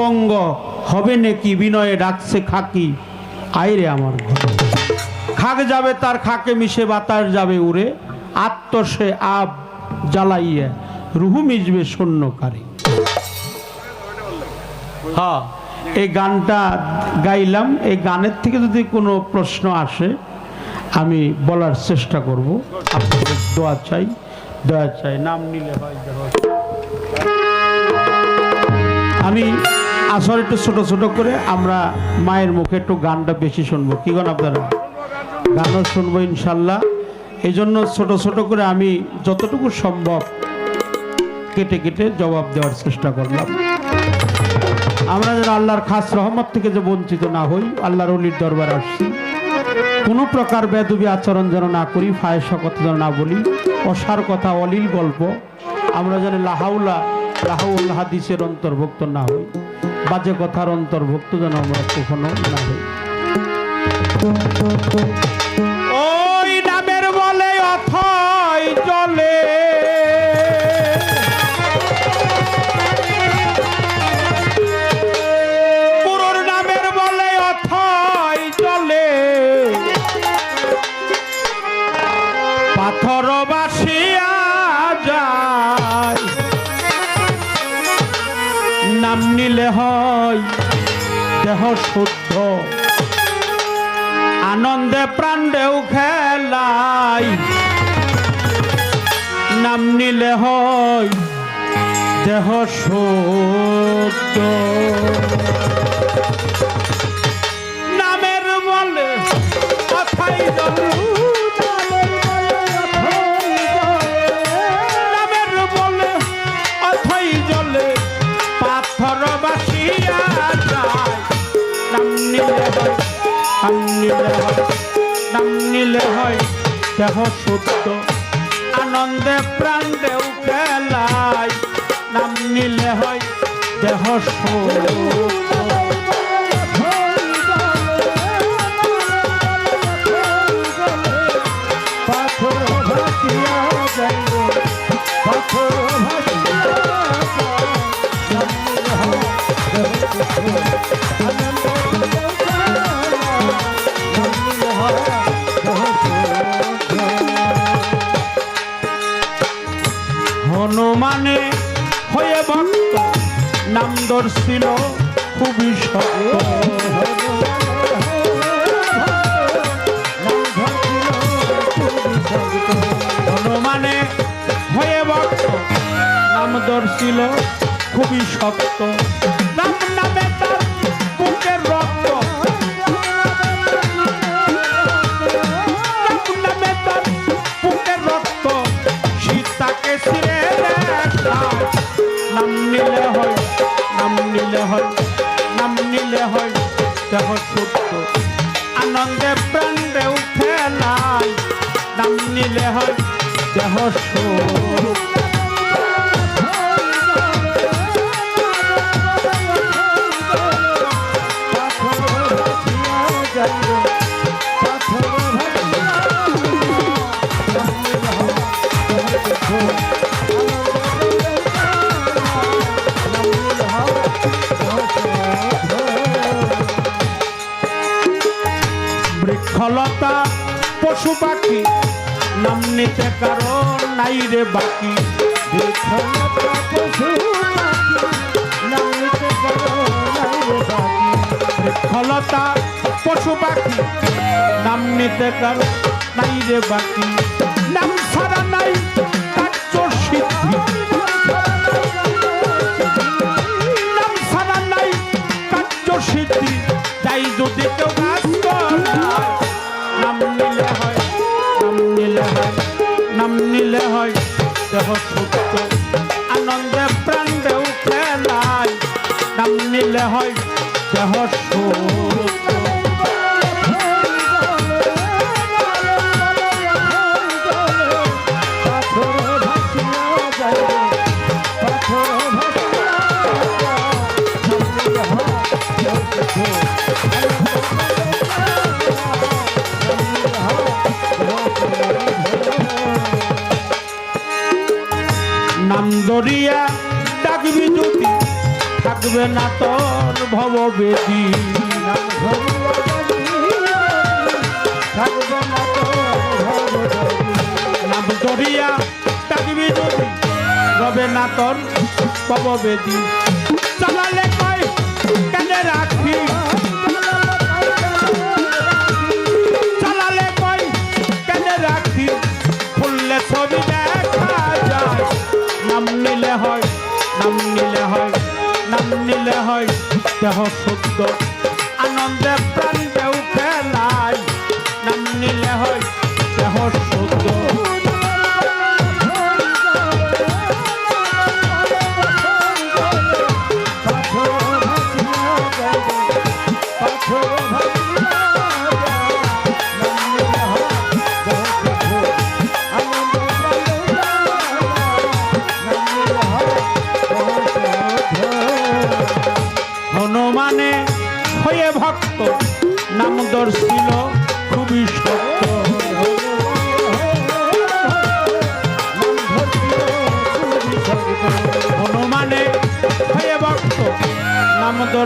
বঙ্গ, হবে নাকি বিনয়ে ডাকছে খাকি? আইরে আমার খাক যাবে তার খাকে মিশে, বাতাস যাবে উড়ে। আত্ম সে আব জ্বালাইয়া, রুহু মিজবে শূন্যকারী হ্যাঁ এই গানটা গাইলাম। এই গানের থেকে যদি কোনো প্রশ্ন আসে, আমি বলার চেষ্টা করব। আপনাদের দোয়া চাই, দয়া চাই। নাম নিলে হয় আমি আসর একটু ছোট ছোট করে আমরা মায়ের মুখে একটু গানটা বেশি শুনব। কি গান আপনারা? গানও শুনব ইনশাল্লাহ। এই জন্য ছোট ছোট করে আমি যতটুকু সম্ভব কেটে কেটে জবাব দেওয়ার চেষ্টা করলাম। আমরা যেন আল্লাহর খাস রহমত থেকে যে বঞ্চিত না হই, আল্লাহর অলির দরবার আসছি। কোনো প্রকার বেদবি আচরণ যেন না করি, ফায়সা কথা যেন না বলি, অসার কথা, অলিল গল্প, আমরা যেন লাহাউলা লাহাউল হাদিসের অন্তর্ভুক্ত না হই। বাজে কথার অন্তর্ভুক্ত যেন আমরা কখনো না হই। ওই নামের বলে অথয় চলে। নাম নিলে হয় দেহ শুদ্ধ। আনন্দে প্রাণেও খেলাই। নাম নিলে হয় দেহ শুদ্ধ। নামের বলে কথাই জলে নাম নিলে হয়। নাম নিলে হয়, দেহ শুদ্ধ। আনন্দে প্রাণে খেলাই নাম নিলে হয়, দেহ শুদ্ধ। হনুমানে হয়ে ভক্ত, নাম দর্শিল খুবই হনুমানে হয়ে ভক্ত, নাম দর্শিল খুবই শক্ত বুকের রক্ত। সীতাকে। নাম নিলে হয় নাম নিলে হয় নাম নিলে হয় দেহ শুদ্ধ আনন্দে প্রাণে উঠে নাই নাম হয় দেহ শুদ্ধ বৃক্ষলতা পশু পাখি, নাম নিতে কারও নাই রে বাকি। বৃক্ষলতা পশু পশু পাখি, নাম নিতে কারও নাই রে বাকি। নাম নিলে হয় দেহ সুস্থ আনন্দে প্রাণ দেউ নাই নাম নিলে হয় দেহ সুস্থ দরিয়া ডাকবি যদি, থাকবে না তোর ভব বেদি। থাকবে না নাম ধরিয়া ডাকবি যদি, রবে না তোর ভব বেদি। চালালে কয়, কেন রাখি দেহ শুদ্ধ। আনন্দে প্রাণ দেউ খেলায় নাম নিলে হয় দেহ শুদ্ধ।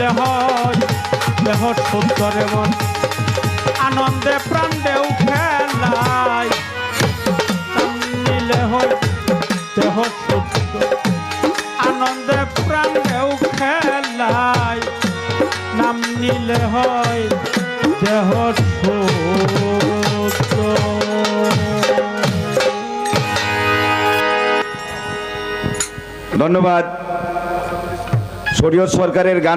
নাম নিলে হয় দেহ সুন্দরে মন, আনন্দে প্রাণ দেউ হয় দেহ সুন্দর আনন্দে প্রাণ দেউ খেলায় নাম নিলে হয় দেহ ধন্যবাদ। শরীয়ত সরকারের গান